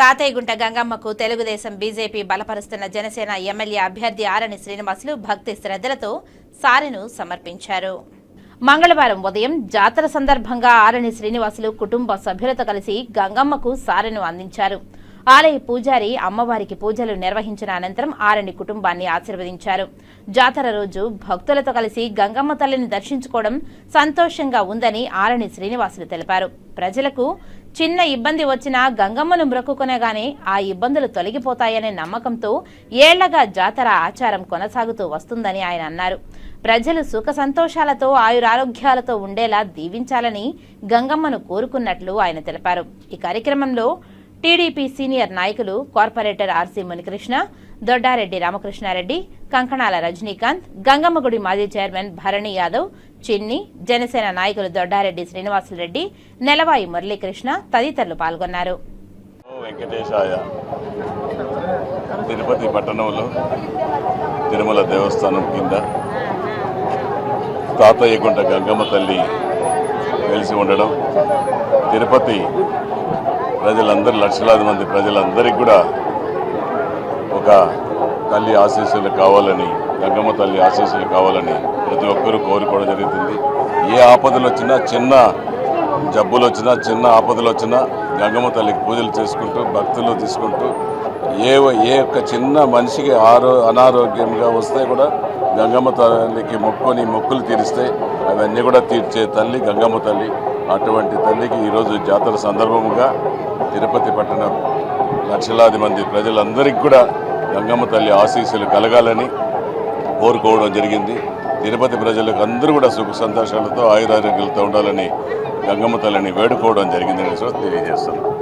తాతయ్యగుంట గంగమ్మకు తెలుగుదేశం బీజేపీ బలపరుస్తున్న జనసేన ఎమ్మెల్యే అభ్యర్థి ఆరణి శ్రీనివాసులు భక్తి శ్రద్ధలతో సారెను సమర్పించారు. మంగళవారం ఉదయం జాతర సందర్భంగా ఆరణి శ్రీనివాసులు కుటుంబ సభ్యులతో కలిసి గంగమ్మకు సారెను అందించారు. ఆలయ పూజారి అమ్మవారికి పూజలు నిర్వహించిన అనంతరం ఆరణి కుటుంబాన్ని ఆశీర్వదించారు. జాతర రోజు భక్తులతో కలిసి గంగమ్మ తల్లిని దర్శించుకోవడం సంతోషంగా ఉందని ఆరణి శ్రీనివాసులు తెలిపారు. ప్రజలకు చిన్న ఇబ్బంది వచ్చినా గంగమ్మను మ్రొక్కుకొనగానే ఆ ఇబ్బందులు తొలగిపోతాయనే నమ్మకంతో ఏళ్ళగా జాతర ఆచారం కొనసాగుతూ వస్తుందని ఆయన అన్నారు. ప్రజలు సుఖ సంతోషాలతో ఆయురారోగ్యాలతో ఉండేలా దీవించాలని గంగమ్మను కోరుకున్నట్లు ఆయన తెలిపారు. ఈ కార్యక్రమంలో టీడీపీ సీనియర్ నాయకులు corporator R C Munikrishna Doddareddy Ramakrishnareddy Kankanala Rajinikanth Gangammagudi మాజీ చైర్మన్ భరణి యాదవ్ చిన్ని జనసేన నాయకులు దొడ్డారెడ్డి శ్రీనివాసులరెడ్డి నెలవాయి మురళీకృష్ణ తదితరులు పాల్గొన్నారు. వెంకటేశాయ తిరుపతి పట్టణంలో తిరుమల దేవస్థానం కింద తాతయ్యగుంట గంగమ్మ తల్లి వెలిసి ఉండడం తిరుపతి ప్రజలందరూ లక్షలాది మంది ప్రజలందరికీ కూడా ఒక తల్లి ఆశీస్సులు కావాలని గంగమ్మ తల్లి ఆశీస్సులు కావాలని ప్రతి ఒక్కరూ కోరుకోవడం జరుగుతుంది. ఏ ఆపదలు వచ్చినా చిన్న జబ్బులు వచ్చినా చిన్న ఆపదలు వచ్చినా గంగమ్మ తల్లికి పూజలు చేసుకుంటూ భక్తులు తీసుకుంటూ ఏ ఏ ఒక్క చిన్న మనిషికి ఆరో అనారోగ్యంగా వస్తే కూడా గంగమ్మ తల్లికి మొక్కుని మొక్కులు తీరిస్తే అవన్నీ కూడా తీర్చే తల్లి గంగమ్మ తల్లి. అటువంటి తల్లికి ఈరోజు జాతర సందర్భముగా తిరుపతి పట్టణ లక్షలాది మంది ప్రజలందరికీ కూడా గంగమ్మ తల్లి ఆశీస్సులు కలగాలని కోరుకోవడం జరిగింది. తిరుపతి ప్రజలకు అందరూ కూడా సుఖ సంతోషాలతో ఆయురారోగ్యాలతో ఉండాలని గంగమ్మ తల్లిని వేడుకోవడం జరిగిందని తెలియజేస్తున్నాను